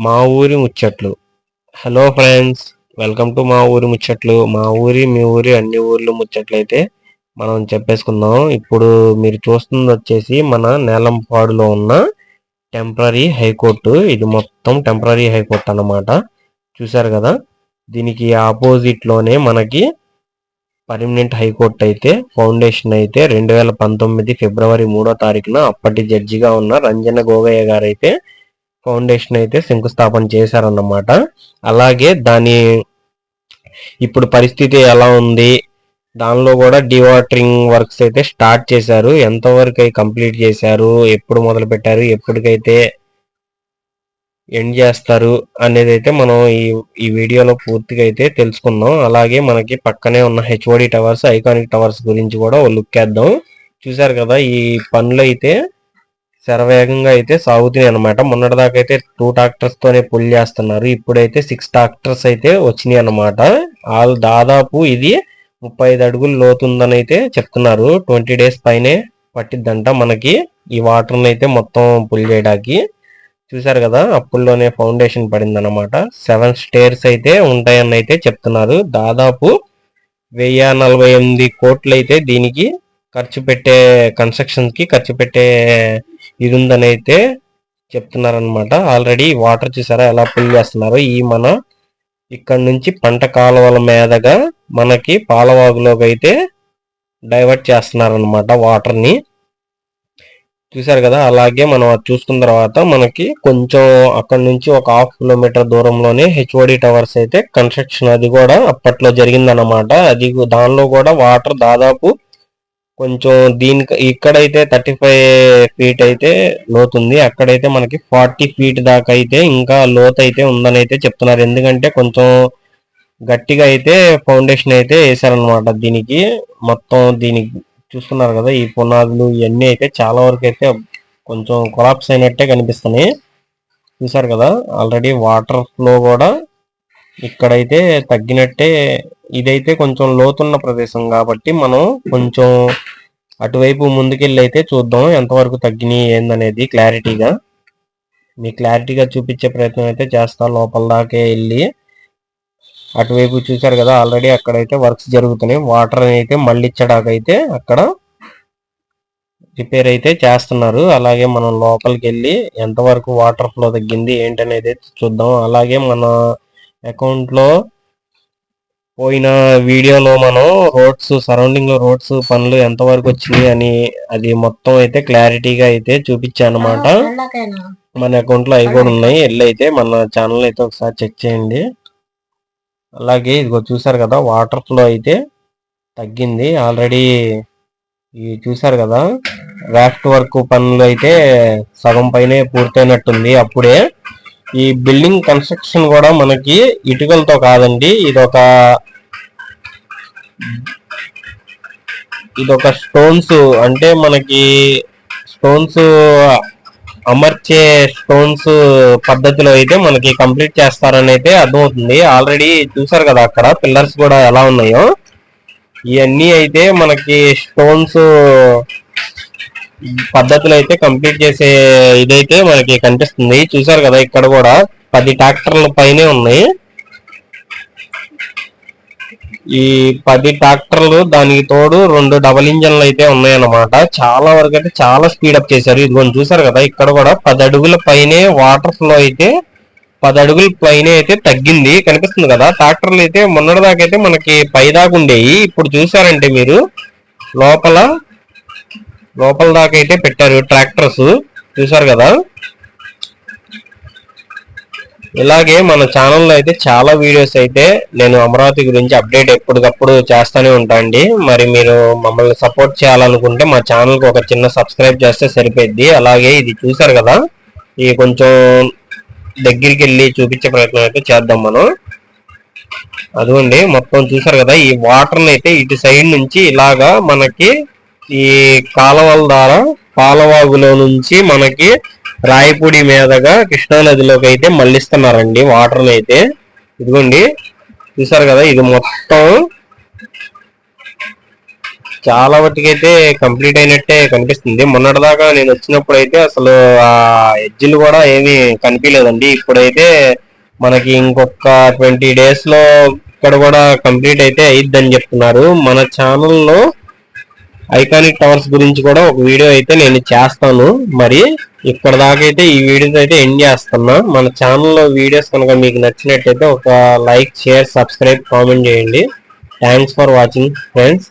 మా ఊరి ముచ్చట్లు. హలో ఫ్రెండ్స్ వెల్కమ్ టు మా ఊరి ముచ్చట్లు. మా ఊరి మీ ఊరి అన్ని ఊర్లు ముచ్చట్లు అయితే మనం చెప్పేసుకుందాం. ఇప్పుడు మీరు చూస్తుంది వచ్చేసి మన నేలంపాడులో ఉన్న టెంపరీ హైకోర్టు. ఇది మొత్తం టెంపరీ హైకోర్టు అన్నమాట. చూసారు కదా? దీనికి ఆపోజిట్లోనే మనకి పర్మనెంట్ హైకోర్టు అయితే ఫౌండేషన్ అయితే రెండు వేల పంతొమ్మిది ఫిబ్రవరి మూడో తారీఖున అప్పటి జడ్జిగా ఉన్న రంజన గోగయ్య గారు అయితే ఫౌండేషన్ అయితే శంకుస్థాపన చేశారన్నమాట. అలాగే దాని ఇప్పుడు పరిస్థితి ఎలా ఉంది? దానిలో కూడా డివాటరింగ్ వర్క్స్ అయితే స్టార్ట్ చేశారు. ఎంతవరకు అయి కంప్లీట్ చేశారు? ఎప్పుడు మొదలు పెట్టారు? ఎప్పటికైతే ఎండ్ చేస్తారు? అనేది అయితే మనం ఈ ఈ వీడియోలో పూర్తిగా అయితే తెలుసుకుందాం. అలాగే మనకి పక్కనే ఉన్న హెచ్ఓడి టవర్స్ ఐకానిక్ టవర్స్ గురించి కూడా లుక్ వేద్దాం. చూసారు కదా ఈ పనులు అయితే శరవేగంగా అయితే సాగుతున్నాయి అనమాట మొన్నటిదాకా అయితే టూ ట్రాక్టర్స్ తోనే పుల్ చేస్తున్నారు. ఇప్పుడైతే సిక్స్ ట్రాక్టర్స్ అయితే వచ్చినాయి అనమాట వాళ్ళు దాదాపు ఇది ముప్పై ఐదు అడుగులు లోతుందని అయితే చెప్తున్నారు. ట్వంటీ డేస్ పైనే పట్టిద్దంట మనకి ఈ వాటర్ అయితే మొత్తం పుల్ చేయడానికి. చూసారు కదా అప్పుల్లోనే ఫౌండేషన్ పడింది అనమాట సెవెన్ స్టేర్స్ అయితే ఉంటాయని అయితే చెప్తున్నారు. దాదాపు వెయ్యి నలభై ఎనిమిది కోట్లు అయితే దీనికి ఖర్చు పెట్టే కన్స్ట్రక్షన్కి ఖర్చు పెట్టే ఇది ఉందని అయితే చెప్తున్నారనమాట ఆల్రెడీ వాటర్ చూసారా ఎలా ఫిల్ చేస్తున్నారు? ఈ మన ఇక్కడ నుంచి పంట కాలువల మీదగా మనకి పాలవాగులోకి అయితే డైవర్ట్ చేస్తున్నారనమాట వాటర్ని చూసారు కదా? అలాగే మనం అది చూసుకున్న తర్వాత మనకి కొంచెం అక్కడ నుంచి ఒక హాఫ్ కిలోమీటర్ దూరంలోనే హెచ్ఓడి టవర్స్ అయితే కన్స్ట్రక్షన్ అది కూడా అప్పట్లో జరిగిందనమాట అది దానిలో కూడా వాటర్ దాదాపు కొంచెం దీనికి ఇక్కడైతే థర్టీ ఫైవ్ ఫీట్ అయితే లోతుంది. అక్కడైతే మనకి ఫార్టీ ఫీట్ దాకా అయితే ఇంకా లోతు అయితే ఉందని అయితే చెప్తున్నారు. ఎందుకంటే కొంచెం గట్టిగా అయితే ఫౌండేషన్ అయితే వేసారనమాట దీనికి. మొత్తం దీనికి చూస్తున్నారు కదా ఈ పునాదులు ఇవన్నీ అయితే చాలా వరకు అయితే కొంచెం కొలాప్స్ అయినట్టే కనిపిస్తున్నాయి. చూసారు కదా ఆల్రెడీ వాటర్ ఫ్లో కూడా ఇక్కడైతే తగ్గినట్టే. ఇదైతే కొంచెం లోతున్న ప్రదేశం కాబట్టి మనం కొంచెం అటువైపు ముందుకెళ్ళి అయితే చూద్దాం ఎంతవరకు తగ్గినాయి ఏందనేది క్లారిటీగా. మీ క్లారిటీగా చూపించే ప్రయత్నం అయితే చేస్తా లోపల దాకే వెళ్ళి. అటువైపు చూసారు కదా ఆల్రెడీ అక్కడైతే వర్క్స్ జరుగుతున్నాయి. వాటర్ అయితే మళ్ళించడాకైతే అక్కడ రిపేర్ అయితే చేస్తున్నారు. అలాగే మనం లోపలికి వెళ్ళి ఎంతవరకు వాటర్ ఫ్లో తగ్గింది ఏంటనేది చూద్దాం. అలాగే మన అకౌంట్లో పోయిన వీడియోలో మనం రోడ్స్ సరౌండింగ్లో రోడ్స్ పనులు ఎంతవరకు వచ్చినాయి అని అది మొత్తం అయితే క్లారిటీగా అయితే చూపించాను అనమాట మన అకౌంట్లో అవి కూడా ఉన్నాయి. వెళ్ళి అయితే మన ఛానల్ అయితే ఒకసారి చెక్ చేయండి. అలాగే ఇదిగో చూసారు కదా వాటర్ ఫ్లో అయితే తగ్గింది. ఆల్రెడీ ఈ చూసారు కదా రాఫ్ట్ వర్క్ పనులు అయితే సగం పైనే పూర్తయినట్టుంది అప్పుడే. ఈ బిల్డింగ్ కన్స్ట్రక్షన్ కూడా మనకి ఇటుకలతో కాదండి ఇది ఒక స్టోన్స్ అంటే మనకి స్టోన్స్ అమర్చే స్టోన్స్ పద్ధతిలో అయితే మనకి కంప్లీట్ చేస్తారని అయితే అర్థమవుతుంది. ఆల్రెడీ చూసారు కదా అక్కడ పిల్లర్స్ కూడా ఎలా ఉన్నాయో. ఇవన్నీ అయితే మనకి స్టోన్స్ పద్ధతులు అయితే కంప్లీట్ చేసే ఇదైతే మనకి కనిపిస్తుంది. చూసారు కదా ఇక్కడ కూడా పది ట్రాక్టర్ల పైనే ఉన్నాయి. ఈ పది ట్రాక్టర్లు దానికి తోడు రెండు డబల్ ఇంజన్లు అయితే ఉన్నాయన్నమాట. చాలా వరకు అయితే చాలా స్పీడప్ చేశారు. ఇదిగోని చూసారు కదా ఇక్కడ కూడా పది అడుగుల పైనే వాటర్ ఫ్లో అయితే పది అడుగుల పైనే అయితే తగ్గింది కనిపిస్తుంది కదా. ట్రాక్టర్లు అయితే మొన్నటిదాకా అయితే మనకి పైదాకా ఉండేవి ఇప్పుడు చూసారంటే మీరు లోపల లోపల దాకా అయితే పెట్టారు ట్రాక్టర్స్. చూసారు కదా? ఇలాగే మన ఛానల్లో అయితే చాలా వీడియోస్ అయితే నేను అమరావతి గురించి అప్డేట్ ఎప్పటికప్పుడు చేస్తూనే ఉంటాండి మరి మీరు మమ్మల్ని సపోర్ట్ చేయాలనుకుంటే మా ఛానల్కి ఒక చిన్న సబ్స్క్రైబ్ చేస్తే సరిపోద్ది. అలాగే ఇది చూసారు కదా ఇది కొంచెం దగ్గరికి వెళ్ళి చూపించే ప్రయత్నం అయితే చేద్దాం మనం. అదిగోండి మొత్తం చూసారు కదా ఈ వాటర్ని అయితే ఇటు సైడ్ నుంచి ఇలాగా మనకి ఈ కాలువల ద్వారా పాలవాగులో నుంచి మనకి రాయపూడి మీదగా కృష్ణానదిలోకి అయితే మళ్ళిస్తున్నారండి. వాటర్ అయితే. ఇదిగోండి. చూసారు కదా ఇది మొత్తం చాలా వరకైతే కంప్లీట్ అయినట్టే కనిపిస్తుంది. మొన్నటిదాకా నేను వచ్చినప్పుడు అయితే అసలు ఆ ఎడ్జిలు కూడా ఏమీ కనిపించలేదండి ఇప్పుడైతే మనకి ఇంకొక ట్వంటీ డేస్లో ఇక్కడ కూడా కంప్లీట్ అయితే అయిద్దని చెప్తున్నారు. మన ఛానల్లో ఐకానిక్ టవర్స్ గురించి కూడా ఒక వీడియో అయితే నేను చేస్తాను. మరి ఇక్కడ దాకా అయితే ఈ వీడియోస్ అయితే ఎండ్ చేస్తున్నా. మన ఛానల్లో వీడియోస్ కనుక మీకు నచ్చినట్టయితే ఒక లైక్ షేర్ సబ్స్క్రైబ్ కామెంట్ చేయండి. Thanks for watching friends